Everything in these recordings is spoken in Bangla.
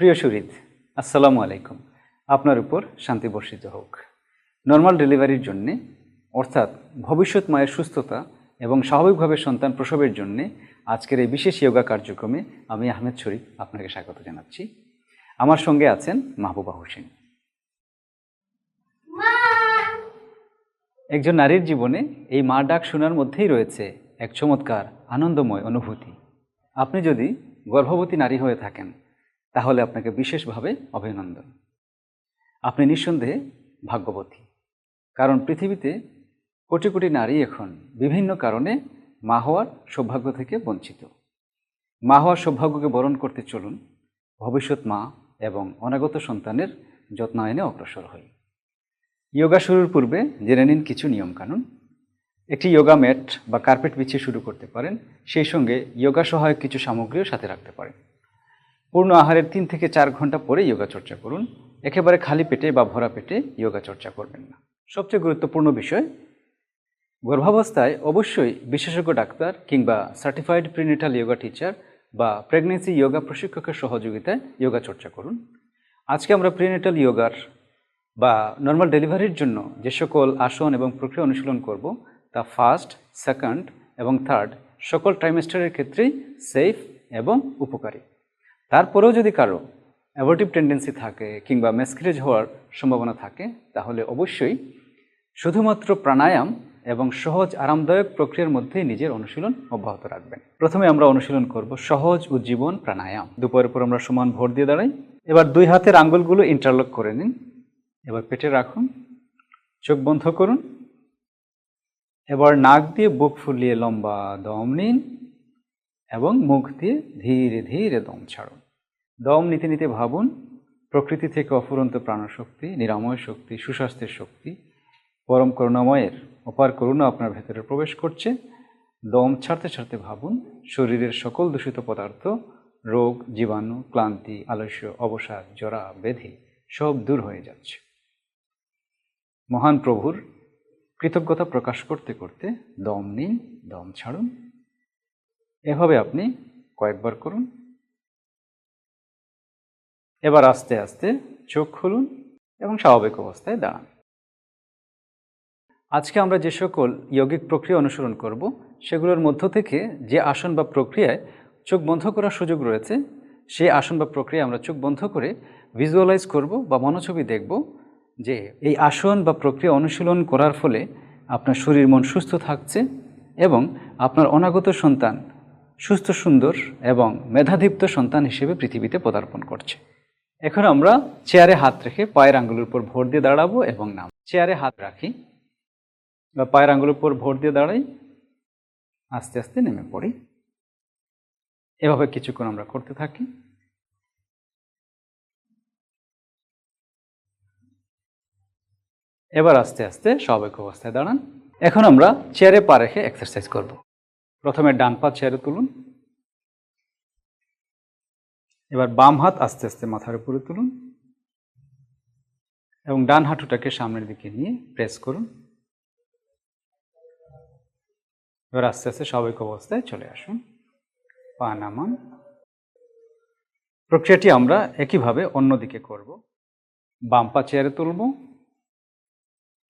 প্রিয় সুরিদ আসসালামু আলাইকুম। আপনার উপর শান্তি বর্ষিত হোক। নর্মাল ডেলিভারির জন্যে, অর্থাৎ ভবিষ্যৎ মায়ের সুস্থতা এবং স্বাভাবিকভাবে সন্তান প্রসবের জন্যে আজকের এই বিশেষ যোগা কার্যক্রমে আমি আহমেদ শরীফ আপনাকে স্বাগত জানাচ্ছি। আমার সঙ্গে আছেন মাহবুবা হোসেন। একজন নারীর জীবনে এই মা ডাক শোনার মধ্যেই রয়েছে এক চমৎকার আনন্দময় অনুভূতি। আপনি যদি গর্ভবতী নারী হয়ে থাকেন তাহলে আপনাকে বিশেষভাবে অভিনন্দন। আপনি নিঃসন্দেহে ভাগ্যবতী। কারণ পৃথিবীতে কোটি কোটি নারী এখন বিভিন্ন কারণে মা হওয়ার সৌভাগ্য থেকে বঞ্চিত। মা হওয়ার সৌভাগ্যকে বরণ করতে চলুন, ভবিষ্যৎ মা এবং অনাগত সন্তানের যত্নায়নে অগ্রসর হই। যোগা শুরুর পূর্বে জেনে নিন কিছু নিয়মকানুন। একটি যোগা ম্যাট বা কার্পেট বিছিয়ে শুরু করতে পারেন, সেই সঙ্গে যোগা সহায়ক কিছু সামগ্রীও সাথে রাখতে পারেন। পূর্ণ আহারের তিন থেকে চার ঘণ্টা পরে যোগা চর্চা করুন। একেবারে খালি পেটে বা ভরা পেটে যোগা চর্চা করবেন না। সবচেয়ে গুরুত্বপূর্ণ বিষয়, গর্ভাবস্থায় অবশ্যই বিশেষজ্ঞ ডাক্তার কিংবা সার্টিফাইড প্রিনিটাল যোগা টিচার বা প্রেগনেন্সি যোগা প্রশিক্ষকের সহযোগিতায় যোগা চর্চা করুন। আজকে আমরা প্রিনিটাল যোগার বা নর্মাল ডেলিভারির জন্য যে সকল আসন এবং প্রক্রিয়া অনুশীলন করব, তা ফার্স্ট সেকেন্ড এবং থার্ড সকল ট্রাইমেস্টারের ক্ষেত্রেই সেফ এবং উপকারী। তারপরেও যদি কারও অ্যাভোটিভ টেন্ডেন্সি থাকে কিংবা মেসক্রেজ হওয়ার সম্ভাবনা থাকে, তাহলে অবশ্যই শুধুমাত্র প্রাণায়াম এবং সহজ আরামদায়ক প্রক্রিয়ার মধ্যেই নিজের অনুশীলন অব্যাহত রাখবেন। প্রথমে আমরা অনুশীলন করব সহজ উজ্জীবন প্রাণায়াম। দুপুরের পর আমরা সমান ভর দিয়ে দাঁড়াই। এবার দুই হাতের আঙ্গুলগুলো ইন্টারলক করে নিন। এবার পেটে রাখুন। চোখ বন্ধ করুন। এবার নাক দিয়ে বুক ফুলিয়ে লম্বা দম নিন। এবং মুখ দিয়ে ধীরে ধীরে দম ছাড়ুন। দম নিতে নিতে ভাবুন, প্রকৃতি থেকে অফুরন্ত প্রাণশক্তি, নিরাময় শক্তি, সুস্বাস্থ্যের শক্তি, পরম করুণাময়ের অপার করুণা আপনার ভেতরে প্রবেশ করছে। দম ছাড়তে ছাড়তে ভাবুন, শরীরের সকল দূষিত পদার্থ, রোগ, জীবাণু, ক্লান্তি, আলস্য, অবসাদ, জরা, ব্যাধি সব দূর হয়ে যাচ্ছে। মহান প্রভুর কৃতজ্ঞতা প্রকাশ করতে করতে দম নিন, দম ছাড়ুন। এভাবে আপনি কয়েকবার করুন। এবার আস্তে আস্তে চোখ খুলুন এবং স্বাভাবিক অবস্থায় দাঁড়ান। আজকে আমরা যে সকল যৌগিক প্রক্রিয়া অনুসরণ করব, সেগুলোর মধ্য থেকে যে আসন বা প্রক্রিয়ায় চোখ বন্ধ করার সুযোগ রয়েছে, সেই আসন বা প্রক্রিয়া আমরা চোখ বন্ধ করে ভিজুয়ালাইজ করব বা মনোছবি দেখব যে এই আসন বা প্রক্রিয়া অনুশীলন করার ফলে আপনার শরীর মন সুস্থ থাকছে এবং আপনার অনাগত সন্তান সুস্থ, সুন্দর এবং মেধাদীপ্ত সন্তান হিসেবে পৃথিবীতে পদার্পণ করছে। এখন আমরা চেয়ারে হাত রেখে পায়ের আঙ্গুলের উপর ভর দিয়ে দাঁড়াবো এবং নাম চেয়ারে হাত রাখি বা পায়ের আঙ্গুলের উপর ভর দিয়ে দাঁড়াই। আস্তে আস্তে নেমে পড়ি। এভাবে কিছুক্ষণ আমরা করতে থাকি। এবার আস্তে আস্তে স্বাভাবিক অবস্থায় দাঁড়ান। এখন আমরা চেয়ারে পা রেখে এক্সারসাইজ করব। প্রথমে ডান পা চেয়ারে তুলুন। এবার বাম হাত আস্তে আস্তে মাথার উপরে তুলুন এবং ডান হাঁটুটাকে সামনের দিকে নিয়ে প্রেস করুন। এবার আস্তে আস্তে স্বাভাবিক অবস্থায় চলে আসুন। পা নামান। প্রক্রিয়াটি আমরা একইভাবে অন্যদিকে করব। বাম পা চেয়ারে তুলব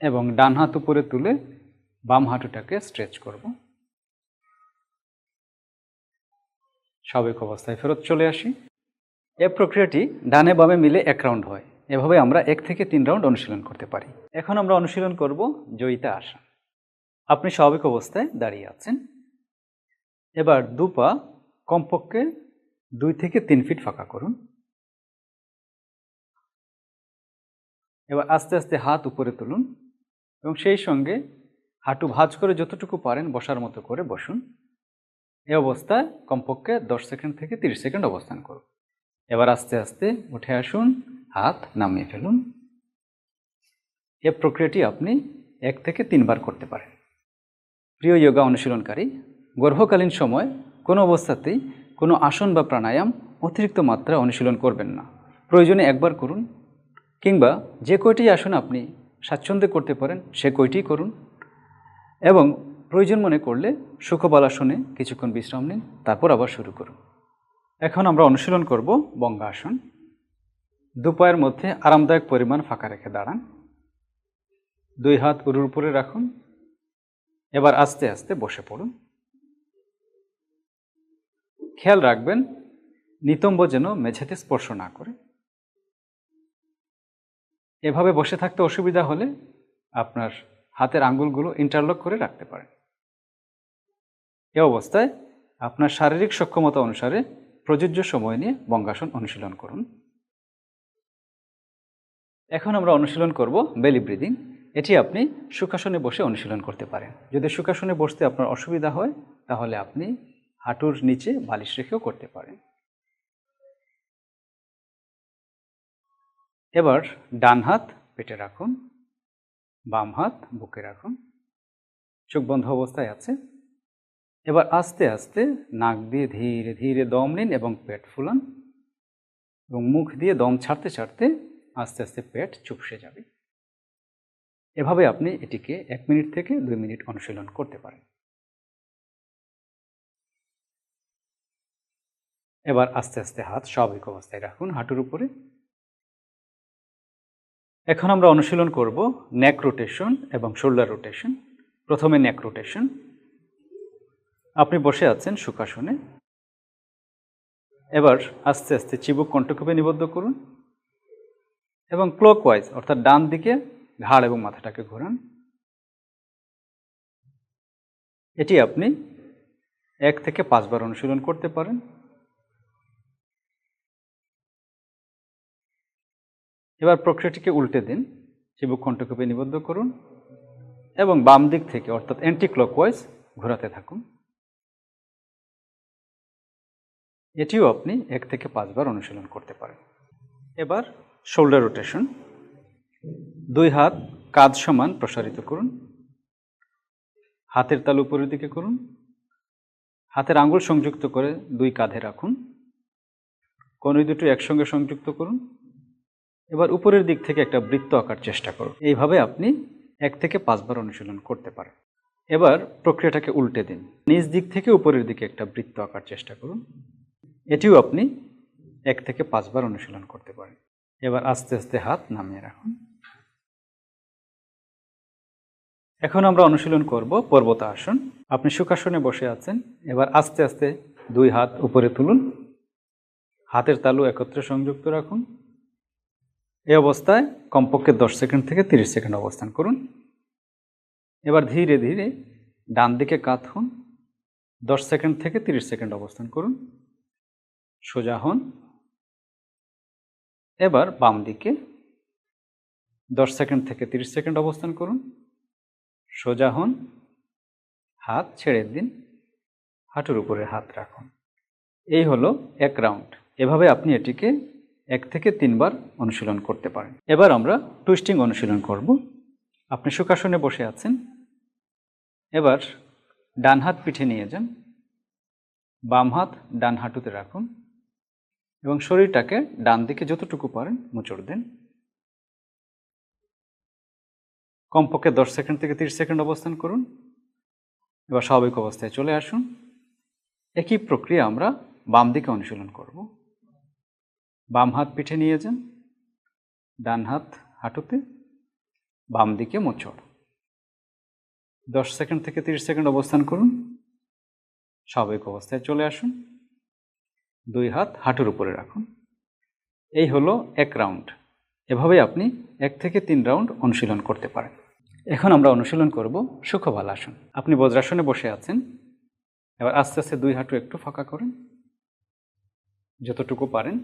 এবং ডান হাত উপরে তুলে বাম হাঁটুটাকে স্ট্রেচ করব। স্বাভাবিক অবস্থায় ফেরত চলে আসি। এ প্রক্রিয়াটি ডানে বামে মিলে এক রাউন্ড হয়। এভাবে আমরা এক থেকে তিন রাউন্ড অনুশীলন করতে পারি। এখন আমরা অনুশীলন করব জয়িতা আসন আপনি স্বাভাবিক অবস্থায় দাঁড়িয়ে আছেন। এবার দু পা কমপক্ষে দুই থেকে তিন ফিট ফাঁকা করুন। এবার আস্তে আস্তে হাত উপরে তুলুন এবং সেই সঙ্গে হাঁটু ভাঁজ করে যতটুকু পারেন বসার মতো করে বসুন। এই অবস্থায় কমপক্ষে দশ সেকেন্ড থেকে তিরিশ সেকেন্ড অবস্থান করুন। এবার আস্তে আস্তে উঠে আসুন, হাত নামিয়ে ফেলুন। এ প্রক্রিয়াটি আপনি এক থেকে তিনবার করতে পারেন। প্রিয় যোগা অনুশীলনকারী, গর্ভকালীন সময় কোনো অবস্থাতেই কোনো আসন বা প্রাণায়াম অতিরিক্ত মাত্রায় অনুশীলন করবেন না। প্রয়োজনে একবার করুন কিংবা যে কয়টি আসন আপনি স্বাচ্ছন্দ্যে করতে পারেন সে কয়টি করুন। এবং প্রয়োজন মনে করলে সুখবল কিছুক্ষণ বিশ্রাম নিন, তারপর আবার শুরু করুন। এখন আমরা অনুশীলন করব বঙ্গাসন। দুপায়ের মধ্যে আরামদায়ক পরিমাণ ফাঁকা রেখে দাঁড়ান। দুই হাত উরুর উপরে রাখুন। এবার আস্তে আস্তে বসে পড়ুন। খেয়াল রাখবেন, নিতম্ব যেন মেঝেতে স্পর্শ না করে। এভাবে বসে থাকতে অসুবিধা হলে আপনার হাতের আঙ্গুলগুলো ইন্টারলক করে রাখতে পারেন। এ অবস্থায় আপনার শারীরিক সক্ষমতা অনুসারে প্রযোজ্য সময় নিয়ে বঙ্গাসন অনুশীলন করুন। এখন আমরা অনুশীলন করব বেলি ব্রিদিং এটি আপনি সুখাসনে বসে অনুশীলন করতে পারেন। যদি সুখাসনে বসতে আপনার অসুবিধা হয়, তাহলে আপনি হাঁটুর নিচে বালিশ রেখেও করতে পারেন। এবার ডান হাত পেটে রাখুন, বাম হাত বুকে রাখুন। চোখ বন্ধ অবস্থায় আছে। এবার আস্তে আস্তে নাক দিয়ে ধীরে ধীরে দম নিন এবং পেট ফুলান এবং মুখ দিয়ে দম ছাড়তে ছাড়তে আস্তে আস্তে পেট চুপসে যাবে। এভাবে আপনি এটিকে এক মিনিট থেকে দুই মিনিট অনুশীলন করতে পারেন। এবার আস্তে আস্তে হাত স্বাভাবিক অবস্থায় রাখুন হাঁটুর উপরে। এখন আমরা অনুশীলন করব নেক রোটেশন এবং শোল্ডার রোটেশন প্রথমে নেক রোটেশন আপনি বসে আছেন সুখাসনে। এবার আস্তে আস্তে চিবুক কণ্ঠকূপে নিবদ্ধ করুন এবং ক্লকওয়াইজ অর্থাৎ ডান দিকে ঘাড় এবং মাথাটাকে ঘোরান। এটি আপনি এক থেকে পাঁচবার অনুশীলন করতে পারেন। এবার প্রক্রিয়াটিকে উল্টে দিন, চিবুক কণ্ঠকূপে নিবদ্ধ করুন এবং বাম দিক থেকে, অর্থাৎ অ্যান্টি ক্লকওয়াইজ ঘোরাতে থাকুন। এটিও আপনি এক থেকে পাঁচবার অনুশীলন করতে পারেন। এবার শোল্ডার রোটেশন। দুই হাত কাঁধ সমান প্রসারিত করুন। হাতের তালু উপরের দিকে করুন। হাতের আঙ্গুল সংযুক্ত করে দুই কাঁধে রাখুন। কনুই দুটো একসঙ্গে সংযুক্ত করুন। এবার উপরের দিক থেকে একটা বৃত্ত আঁকার চেষ্টা করুন। এইভাবে আপনি এক থেকে পাঁচবার অনুশীলন করতে পারেন। এবার প্রক্রিয়াটাকে উল্টে দিন। নিজ দিক থেকে উপরের দিকে একটা বৃত্ত আঁকার চেষ্টা করুন। এটিও আপনি এক থেকে পাঁচবার অনুশীলন করতে পারেন। এবার আস্তে আস্তে হাত নামিয়ে রাখুন। এখন আমরা অনুশীলন করব পর্বত আসন আপনি সুখাসনে বসে আছেন। এবার আস্তে আস্তে দুই হাত উপরে তুলুন। হাতের তালু একত্রে সংযুক্ত রাখুন। এ অবস্থায় কমপক্ষে দশ সেকেন্ড থেকে তিরিশ সেকেন্ড অবস্থান করুন। এবার ধীরে ধীরে ডান দিকে কাত হন দশ সেকেন্ড থেকে তিরিশ সেকেন্ড অবস্থান করুন। সোজা হন। এবার বাম দিকে দশ সেকেন্ড থেকে তিরিশ সেকেন্ড অবস্থান করুন। সোজা হন, হাত ছেড়ে দিন, হাঁটুর উপরে হাত রাখুন। এই হলো এক রাউন্ড। এভাবে আপনি এটিকে এক থেকে তিনবার অনুশীলন করতে পারেন। এবার আমরা টুইস্টিং অনুশীলন করব। আপনি সুখাসনে বসে আছেন। এবার ডান হাত পিঠে নিয়ে যান। বাম হাত ডান হাঁটুতে রাখুন। এবং শরীরটাকে ডান দিকে যতটুকু পারেন মুচড় দিন। কমপক্ষে দশ সেকেন্ড থেকে তিরিশ সেকেন্ড অবস্থান করুন। এবার স্বাভাবিক অবস্থায় চলে আসুন। একই প্রক্রিয়া আমরা বাম দিকে অনুশীলন করব। বাম হাত পিঠে নিয়ে যান। ডান হাত হাঁটুতে, বাম দিকে মোচড়। দশ সেকেন্ড থেকে তিরিশ সেকেন্ড অবস্থান করুন। স্বাভাবিক অবস্থায় চলে আসুন। দুই হাত হাঁটুর উপরে রাখুন। এই হলো এক রাউন্ড। এভাবে আপনি এক থেকে তিন রাউন্ড অনুশীলন করতে পারেন। এখন আমরা অনুশীলন করব সুখভাল আসন। আপনি বজ্রাসনে বসে আছেন। এবার আস্তে আস্তে দুই হাঁটু একটু ফাঁকা করেন। যতটুকু পারেন।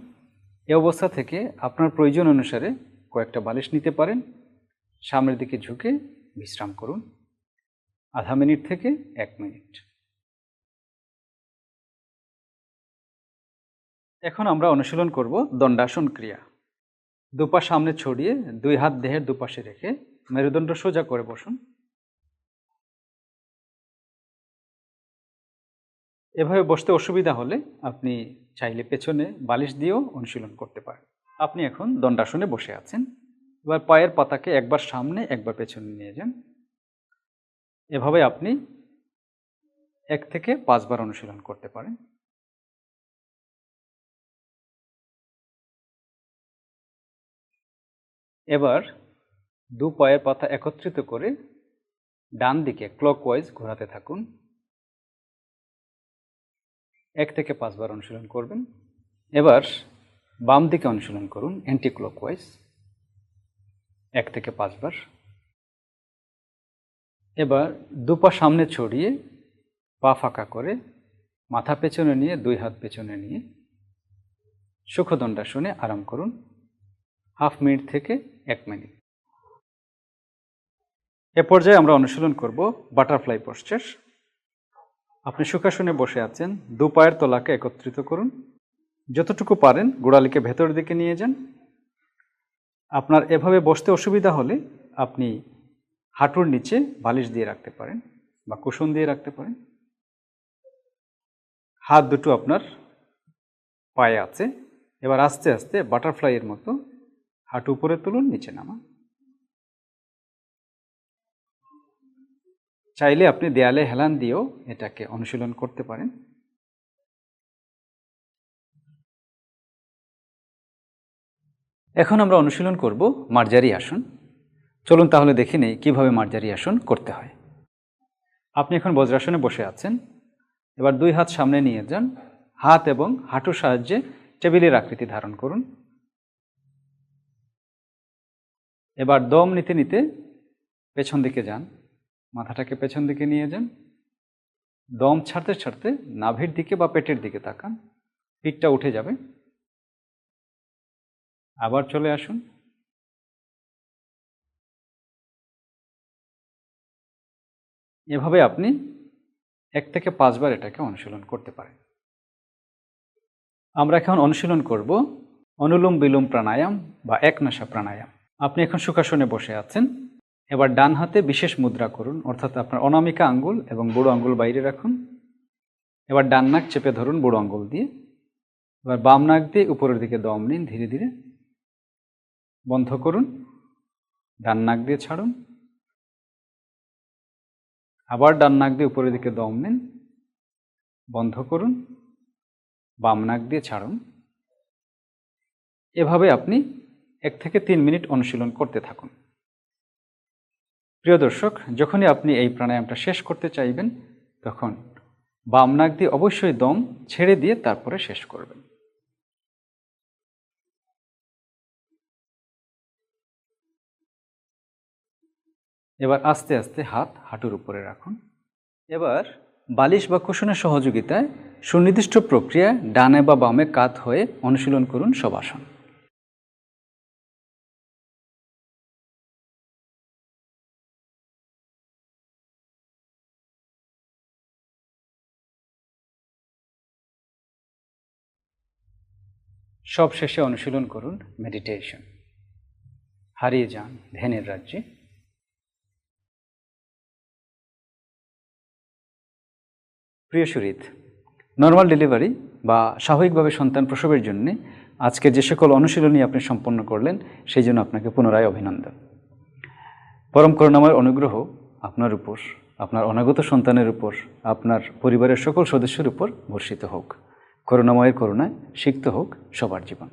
এ অবস্থা থেকে আপনার প্রয়োজন অনুসারে কয়েকটা বালিশ নিতে পারেন। সামনের দিকে ঝুঁকে বিশ্রাম করুন। আধা মিনিট থেকে এক মিনিট। এখন আমরা অনুশীলন করব দণ্ডাসন ক্রিয়া। দুপা সামনে ছড়িয়ে দুই হাত দেহের দুপাশে রেখে মেরুদণ্ড সোজা করে বসুন। এভাবে বসতে অসুবিধা হলে আপনি চাইলে পেছনে বালিশ দিয়েও অনুশীলন করতে পারেন। আপনি এখন দণ্ডাসনে বসে আছেন। এবার পায়ের পাতাকে একবার সামনে, একবার পেছনে নিয়ে যান। এভাবে আপনি এক থেকে পাঁচবার অনুশীলন করতে পারেন। এবার দু পায়ের পাতা একত্রিত করে ডান দিকে ক্লকওয়াইজ ঘোরাতে থাকুন। এক থেকে পাঁচবার অনুশীলন করবেন। এবার বাম দিকে অনুশীলন করুন অ্যান্টি ক্লকওয়াইজ এক থেকে পাঁচবার। এবার দুপা সামনে ছড়িয়ে পা ফাঁকা করে মাথা পেছনে নিয়ে দুই হাত পেছনে নিয়ে সুখদণ্ডাসনে আরাম করুন। হাফ মিনিট থেকে এক মিনিট। এ পর্যায়ে আমরা অনুশীলন করব বাটারফ্লাই পোস্টার আপনি সুখাসনে বসে আছেন, দু পায়ের তলাকে একত্রিত করুন। যতটুকু পারেন গোড়ালিকে ভেতরের দিকে নিয়ে যান। আপনার এভাবে বসতে অসুবিধা হলে আপনি হাঁটুর নিচে বালিশ দিয়ে রাখতে পারেন বা কুশন দিয়ে রাখতে পারেন। হাত দুটো আপনার পায়ে আছে। এবার আস্তে আস্তে বাটারফ্লাইয়ের মতো হাঁটু উপরে তুলুন, নিচে নামা চাইলে আপনি দেয়ালে হেলান দিয়েও এটাকে অনুশীলন করতে পারেন। এখন আমরা অনুশীলন করব মার্জারি আসন। চলুন তাহলে দেখে নেই কীভাবে মার্জারি আসন করতে হয়। আপনি এখন বজ্রাসনে বসে আছেন। এবার দুই হাত সামনে নিয়ে যান। হাত এবং হাঁটুর সাহায্যে টেবিলের আকৃতি ধারণ করুন। এবার দম নিতে নিতে পেছন দিকে যান। মাথাটাকে পেছন দিকে নিয়ে যান। দম ছাড়তে ছাড়তে নাভির দিকে বা পেটের দিকে তাকান। পিঠটা উঠে যাবে। আবার চলে আসুন। এভাবে আপনি এক থেকে পাঁচবার এটাকে অনুশীলন করতে পারেন। আমরা এখন অনুশীলন করব অনুলোম বিলোম প্রাণায়াম বা এক নাশা প্রাণায়াম। আপনি এখন সুখাসনে বসে আছেন। এবার ডান হাতে বিশেষ মুদ্রা করুন, অর্থাৎ আপনার অনামিকা আঙ্গুল এবং বুড়ো আঙ্গুল বাইরে রাখুন। এবার ডান নাক চেপে ধরুন বুড়ো আঙ্গুল দিয়ে। এবার বাম নাক দিয়ে উপরের দিকে দম নিন, ধীরে ধীরে। বন্ধ করুন। ডান নাক দিয়ে ছাড়ুন। আবার ডান নাক দিয়ে উপরের দিকে দম নিন। বন্ধ করুন। বাম নাক দিয়ে ছাড়ুন। এভাবে আপনি এক থেকে তিন মিনিট অনুশীলন করতে থাকুন। প্রিয় দর্শক, যখনই আপনি এই প্রাণায়ামটা শেষ করতে চাইবেন, তখন বাম নাক দিয়ে অবশ্যই দম ছেড়ে দিয়ে তারপরে শেষ করবেন। এবার আস্তে আস্তে হাত হাঁটুর উপরে রাখুন। এবার বালিশ বা কুশনের সহযোগিতায় সুনির্দিষ্ট প্রক্রিয়া ডানে বা বামে কাত হয়ে অনুশীলন করুন সবাসন সব শেষে অনুশীলন করুন মেডিটেশন হারিয়ে যান ধ্যানের রাজ্যে। প্রিয় সুরিত নর্মাল ডেলিভারি বা স্বাভাবিকভাবে সন্তান প্রসবের জন্য আজকে যে সকল অনুশীলনী আপনি সম্পন্ন করলেন, সেই জন্য আপনাকে পুনরায় অভিনন্দন। পরম করুণাময় অনুগ্রহ আপনার উপর, আপনার অনাগত সন্তানের উপর, আপনার পরিবারের সকল সদস্যের উপর বর্ষিত হোক। করুণাময়ের করুণায় সিক্ত হোক সবার জীবন।